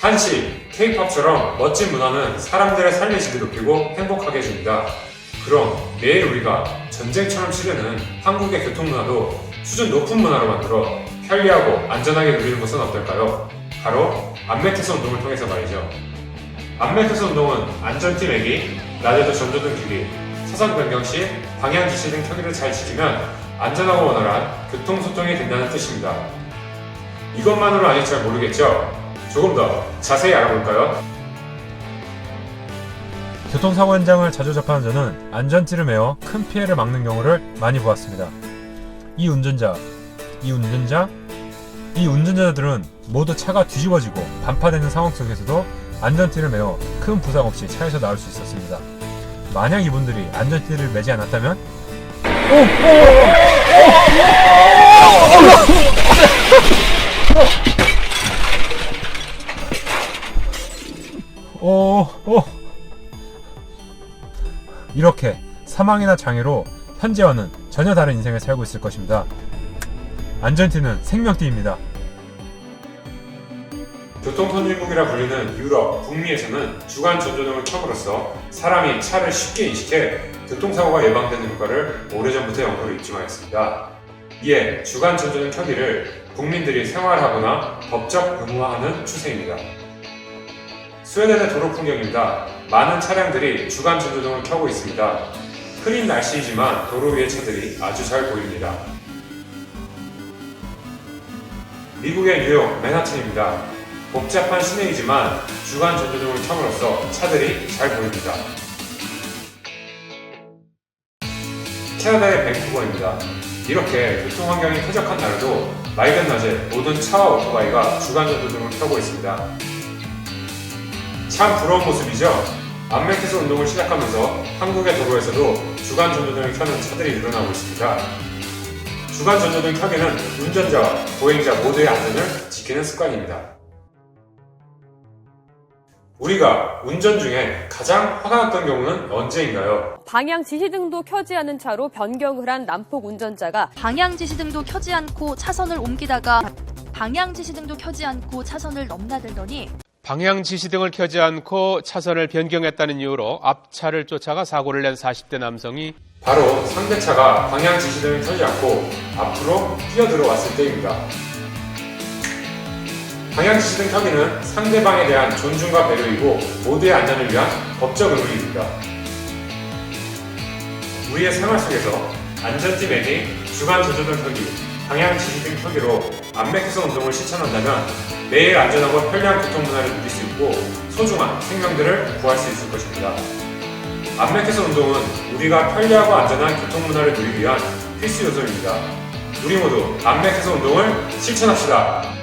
한식, 케이팝처럼 멋진 문화는 사람들의 삶의 질을 높이고 행복하게 해줍니다. 그럼 매일 우리가 전쟁처럼 치르는 한국의 교통문화도 수준 높은 문화로 만들어 편리하고 안전하게 누리는 것은 어떨까요? 바로 안메테스 운동을 통해서 말이죠. 안메테스 운동은 안전띠 매기, 낮에도 전조등 켜기, 차선 변경 시 방향 지시 등 켜기를 잘 지키면 안전하고 원활한 교통소통이 된다는 뜻입니다. 이것만으로 아직 잘 모르겠죠? 조금 더 자세히 알아볼까요? 교통사고 현장을 자주 접하는 저는 안전띠를 매어 큰 피해를 막는 경우를 많이 보았습니다. 이 운전자, 이 운전자, 이 운전자들은 모두 차가 뒤집어지고 반파되는 상황 속에서도 안전띠를 매어 큰 부상 없이 차에서 나올 수 있었습니다. 만약 이분들이 안전띠를 매지 않았다면 오, 오. 이렇게 사망이나 장애로 현재와는 전혀 다른 인생을 살고 있을 것입니다. 안전띠는 생명띠입니다. 교통선진국이라 불리는 유럽, 북미에서는 주간 전조등을 켬으로써 사람이 차를 쉽게 인식해 교통사고가 예방되는 효과를 오래전부터 연구로 입증하였습니다. 이에 주간 전조등 켜기를 국민들이 생활하거나 법적 의무화하는 추세입니다. 스웨덴의 도로 풍경입니다. 많은 차량들이 주간 전조등을 켜고 있습니다. 흐린 날씨이지만 도로 위의 차들이 아주 잘 보입니다. 미국의 뉴욕 맨하튼입니다. 복잡한 시내이지만 주간 전조등을 켬으로써 차들이 잘 보입니다. 캐나다의 밴쿠버입니다. 이렇게 교통 환경이 쾌적한 날에도 맑은 낮에 모든 차와 오토바이가 주간 전조등을 켜고 있습니다. 참 부러운 모습이죠? 안메테스 운동을 시작하면서 한국의 도로에서도 주간 전조등을 켜는 차들이 늘어나고 있습니다. 주간 전조등 켜기는 운전자와 보행자 모두의 안전을 지키는 습관입니다. 우리가 운전 중에 가장 화가 났던 경우는 언제인가요? 방향 지시등도 켜지 않은 차로 변경을 한 남폭 운전자가 방향 지시등도 켜지 않고 차선을 옮기다가 방향 지시등도 켜지 않고 차선을 넘나들더니 방향 지시 등을 켜지 않고 차선을 변경했다는 이유로 앞차를 쫓아가 사고를 낸 40대 남성이 바로 상대차가 방향 지시 등을 켜지 않고 앞으로 뛰어들어왔을 때입니다. 방향 지시 등 켜기는 상대방에 대한 존중과 배려이고 모두의 안전을 위한 법적 의무입니다. 우리의 생활 속에서 안전띠 매기, 주간 조조등 켜기, 방향 지시 등 켜기로 안메테스 운동을 실천한다면 매일 안전하고 편리한 교통 문화를 누릴 수 있고 소중한 생명들을 구할 수 있을 것입니다. 안메테스 운동은 우리가 편리하고 안전한 교통 문화를 누리기 위한 필수 요소입니다. 우리 모두 안메테스 운동을 실천합시다.